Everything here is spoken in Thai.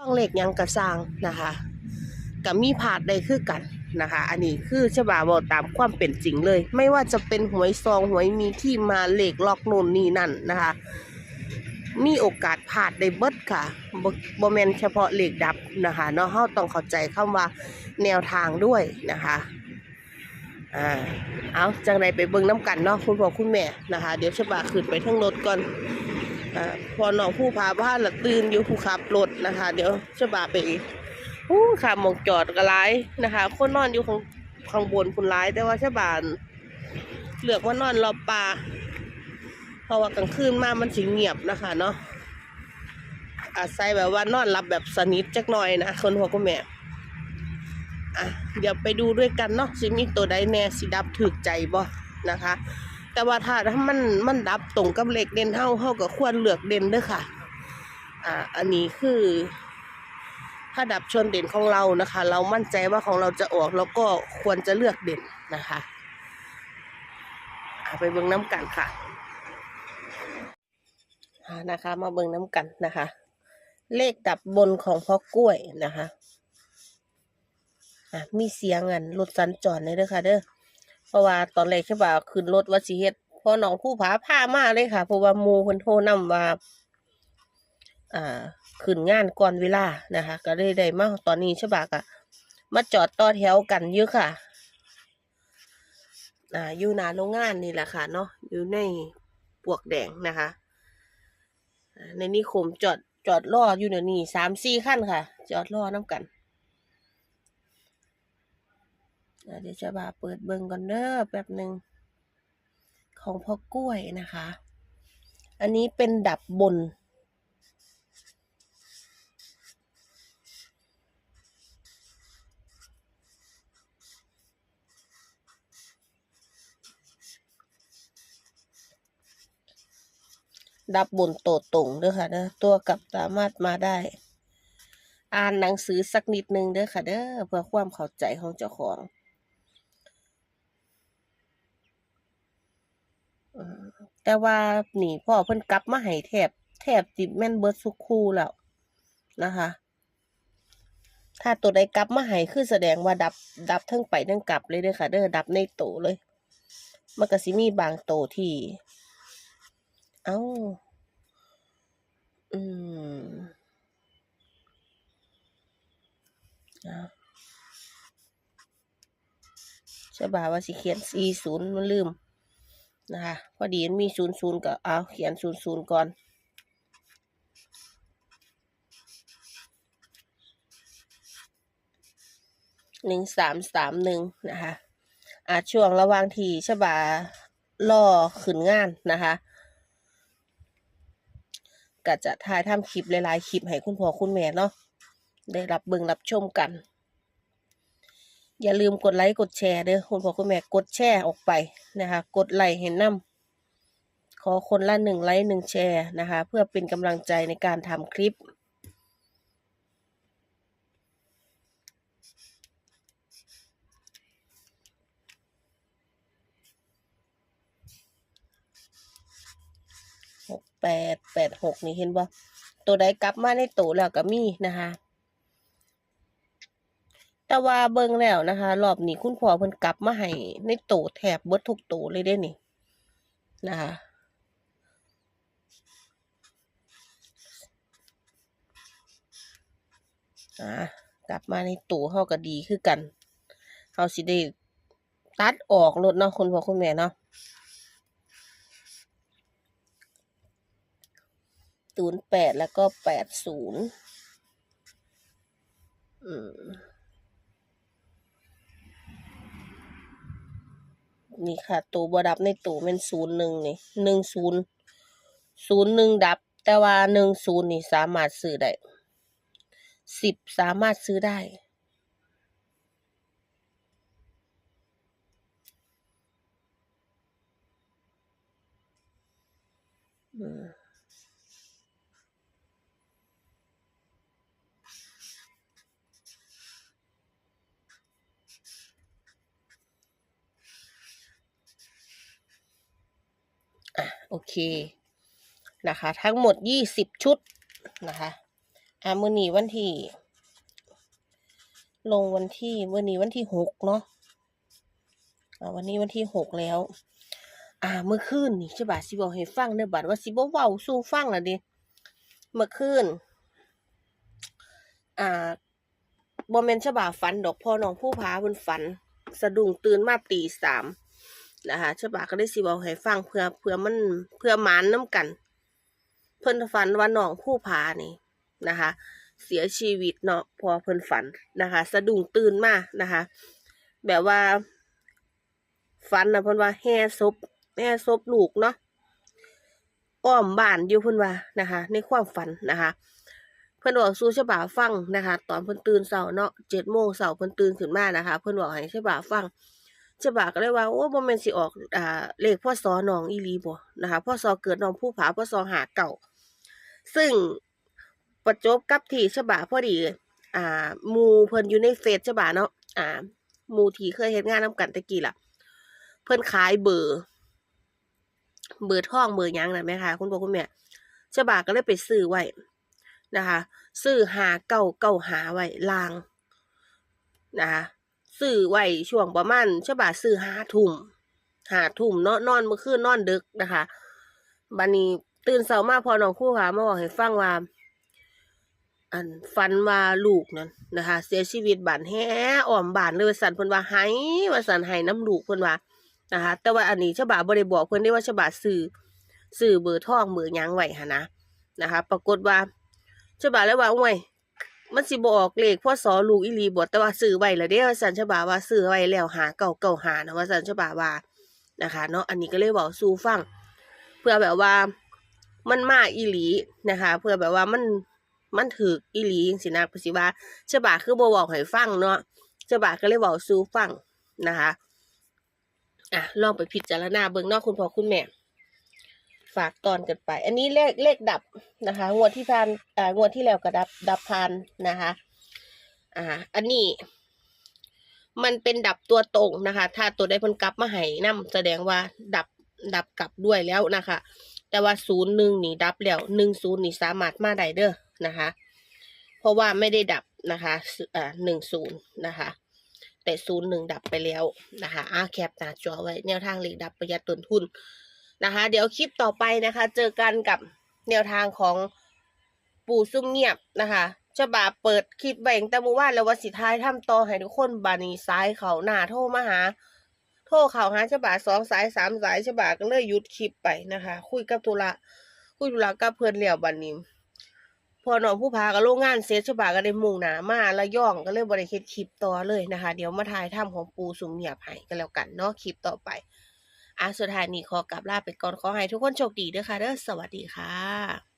ต้องเลขหยังกระสร้างนะคะกับมีผาดได้คือกันนะคะ อันนี้คือฉบาบอกตามความเป็นจริงเลย ไม่ว่าจะเป็นหวยซองหวยมีที่มาเลขล็อกนู่นนี่นั่นนะคะ มีโอกาสพลาดได้เบิดค่ะบ่บ่แมนเฉพาะเลขดับนะคะเนาะเฮาต้องเข้าใจคำว่าแนวทางด้วยนะคะอ่าเอาจังไดไปเบิ่งน้ำกันเนาะคุณพ่อคุณแม่นะคะ เดี๋ยวฉบาขึ้นไปทั้งรถก่อน พอน้องผู้พาบ้านละตื่นอยู่ผู้ขับรถนะคะ เดี๋ยวจะบาไปอีกอู้ค่ะหมองจอดกร้ายนะคะ คนนอนอยู่ข้างข้างบนคุณร้ายแต่ว่าชาบานเลือกว่านอนรอบปลาเพราะว่ากลางคืนมามันสิเงียบนะคะเนาะอาศัยแบบว่านอนหลับแบบสนิทจักหน่อยนะคนหัวก็แม่อะเดี๋ยวไปดูด้วยกันเนาะสิมีตัวใดแน่สิดับถึกใจบ่นะคะ แต่ว่าถ้าถ้ามันมันดับตรงกับเลขเด่นเฮาเฮาก็ควรเลือกเด่นเด้อค่ะ อ่า อันนี้คือ ถ้าดับชนเด่นของเรานะคะ เรามั่นใจว่าของเราจะออกแล้วก็ควรจะเลือกเด่นนะคะไปเบิ่งน้ำกันค่ะนะคะ มาเบิ่งน้ำกันนะคะ เลขดับบนของพ่อกล้วยนะคะอะมีเสียงอันรถสัญจรเลยเด้อค่ะเด้อ เพราะว่าตอนแรกใช่ป่ะขึ้นรถว่าสิเฮ็ดพอน้องผู้ผาพามาเลยค่ะ เพราะว่าหมูเพิ่นโทรนำว่า อ่าขึ้นงานก่อนเวลานะคะ ก็เลยได้มาตอนนี้ใช่ป่ะก็มาจอดต่อแถวกันอยู่ค่ะ อ่าอยู่หนาโรงงานนี่แหละค่ะเนาะอยู่ในปวกแดงนะคะในนิคมจอดจอดรออยู่เดี๋ยวนี้สามสี่ขั้นค่ะ จอดรอน้ำกัน อะ เดี๋ยวจะบาเปิดเบิงก่อนเด้อแป๊บหนึ่งของพ่อกล้วยนะคะ อันนี้เป็นดับบน ดับบนโตตรงเด้อค่ะเด้อตัวกลับสามารถมาได้ อ่านหนังสือสักนิดนึงเด้อค่ะเด้อเพื่อความเข้าใจของเจ้าของ อืม แต่ว่านี่พ่อเพิ่นกลับมาให้แทบ แทบจิบแม่นเบิดสุกคู่แล้วนะคะ ถ้าตัวใดกลับมาให้คือแสดงว่าดับ ดับทั้งไปทั้งกลับเลยเด้อค่ะเด้อดับในโตเลย มันก็สิมีบางโตที่ เอ้า อืมเอาฉบาว่าสิเขียน40มันลืม นะคะ พอดีมีศูนย์ศูนย์ก็เอาเขียนศูนย์ศูนย์ก่อนหนึ่งสามสามหนึ่งนะคะอาช่วงระหว่างที่ฉบาล่อขึ้นงานนะคะก็จะถ่ายทำคลิปหลายๆคลิปให้คุณพ่อคุณแม่เนาะได้รับเบิ่งรับชมกัน อย่าลืมกดไลค์กดแชร์เด้อคุณพ่อคุณแม่กดแชร์ออกไปนะคะ กดไลค์เห็นนำขอคนละหนึ่งไลค์หนึ่งแชร์นะคะ เพื่อเป็นกำลังใจในการทำคลิป หกแปดแปดหกนี่เห็นบ่ตัวใดกลับมาในโตแล้วก็มีนะคะ แต่ว่าเบิ่งแล้วนะคะ รอบนี้คุณพ่อเพิ่นกลับมาให้ในโตแถบเบิดทุกโตเลยเด้นี่นะคะอ่ากลับมาในโตเฮาก็ดีคือกันเฮาสิได้ตัดออกรถเนาะคุณพ่อคุณแม่เนาะศูนย์แปดแล้วก็แปดศูนย์อืม นี่ค่ะ ตัวบดับในตัวเป็นศูนย์หนึ่งนี่หนึ่งศูนย์ศูนย์หนึ่งดับ แต่ว่าหนึ่งศูนย์นี่สามารถซื้อได้สิบสามารถซื้อได้อืม อะโอเคนะคะ ทั้งหมดยี่สิบชุดนะคะอ่ามื้อนีวันที่ ลงวันที่มือนี้วันที่หกเนาะอ่าวันนี้วันที่หกแล้ว อ่าเมื่อคืนนี่ใช่ป่ะสิบอกให้ฟังเด้อบัดว่าสิบ่เว้าสู่ฟังล่ะดิเมื่อคืนอ่าบ่แม่นฉบาฝันดอกพ่อน้องผู้พาเพิ่นฝัน สะดุ้งตื่นมาตีสาม นะคะฉบาก็ได้สิบอกให้ฟังเพื่อเพื่อมันเพื่อมานน้ำกัน เพิ่นฝันว่าน้องผู้พานี่นะคะ เสียชีวิตเนาะพอเพิ่นฝันนะคะ สะดุ้งตื่นมานะคะ แบบว่า ฝันนะเพิ่นว่าแห่ศพแห่ศพลูกเนาะอ้อมบ้านอยู่เพิ่นว่านะคะ ในความฝันนะคะ เพิ่นบอกสู่ฉบาฟังนะคะ ตอนเพิ่นตื่นเช้าเนาะเจ็ดโมงเช้าเพิ่นตื่นขึ้นมานะคะ เพิ่นบอกให้ฉบาฟัง ฉบาก็เลยว่าโอ้บ่แม่นสิออกอ่าเลขพ่อสอน้องอีหลีบ่นะคะพ่อสอเกิดน้องผู้ผาพ่อสอหาเก่า ซึ่งประจบกับที่ฉบาพอดี อ่ามูเพิ่นอยู่ในเฟซฉบาเนาะอ่ามูที่เคยเฮ็ดงานนํกันตะกี้ล่ะ เพิ่นขายเบอร์เบอร์ทองเบอร์ยังนะแม่ค่ะคุณพ่อคุณแม่ฉบาก็เลยไปซื้อไว้นะคะซื้อหาเก่าเก่าหาไว้ลางนะคะ ซื้อไว้ช่วงประมาณฉบาซื้อหาทุ่มหาทุ่มเนาะนอนเมื่อคืนนอนดึกนะคะบัดนี้ตื่นเช้ามาพอน้องครู่หามาบอกให้ฟังว่า อันฟันว่าลูกนั่นนะคะ เสียชีวิตบานแฮ่อ้อมบานเลยสันเพิ่นว่าไห้ว่าสันไห้น้ำลูกเพิ่นว่านะคะ แต่ว่าอันนี้ฉบาบ่ได้บอกเพิ่นได้ว่าฉบาซื้อซื้อเบอร์ทองเบอร์ยังไหั่นนะนะคะ ปรากฏว่าฉบาแล้วว่าโอ้ย มันสิบออกเลขพ่อสอลูกอีหลีบ่แต่ว่าซื้อไว้แล้วเด้ว่าสันฉบาว่าซื้อไว้แล้วหาเก่าเก่าหานะว่าสันฉบาว่านะคะเนาะอันนี้ก็เลยเว้าสู่ฟัง เพื่อแบบว่ามันมาอีหลีนะคะ เพื่อแบบว่ามันมันถืออีหลีจังซี่นะปสิวาฉบาคือบ่เว้าให้ฟังเนาะฉบาก็เลยเว้าสู่ฟังนะคะอะลองไปพิจารณาเบิ่งนาะคุณพ่อคุณแม่ ฝากตอนกันไป อันนี้เลขเลขดับนะคะงวดที่ผ่านอ่างวดที่แล้วก็ดับดับพันนะคะอ่าอันนี้มันเป็นดับตัวตรงนะคะ ถ้าตัวได้พิ่นกลับมาให้นํแสดงว่าดับดับกลับด้วยแล้วนะคะ แต่ว่าศูนย์หนึ่งนี่ดับแล้วหนึ่งศูนย์นี่สามารถมาได้เด้อนะคะ เพราะว่าไม่ได้ดับนะคะอ่าหนึ่งศูนย์นะคะ แต่ศูนย์หนึ่งดับไปแล้วนะคะอาแคปหน้าจอไว้แนวทางเลขดับประหยัดต้นทุน นะคะ เดี๋ยวคลิปต่อไปนะคะ เจอกันกับแนวทางของปู่ซุ่มเงียบนะคะฉบาเปิดคลิปแบ่งแต่เมื่อวานแล้วว่าสิท้ายทำต่อให้ทุกคนบานีซ้ายเขาหน้าโทรมาหา โทรเขาหาฉบาสองสายสามสายฉบาก็เลยหยุดคลิปไปนะคะ คุยกับธุระคุยธุระกับเพื่อนเหลี่ยวบันนี้พอนองผู้พาก็โรงงานเสร็จฉบาก็ได้มุ่งหนามาละย่องก็เลยบริเฮ็ดคลิปต่อเลยนะคะ เดี๋ยวมาถ่ายถ้ำของปูสุมเงียบให้กันแล้วกันเนาะคลิปต่อไป อะสุดท้ายนี้ขอกลับลาไปก่อนขอให้ทุกคนโชคดีด้วยค่ะเด้อสวัสดีค่ะ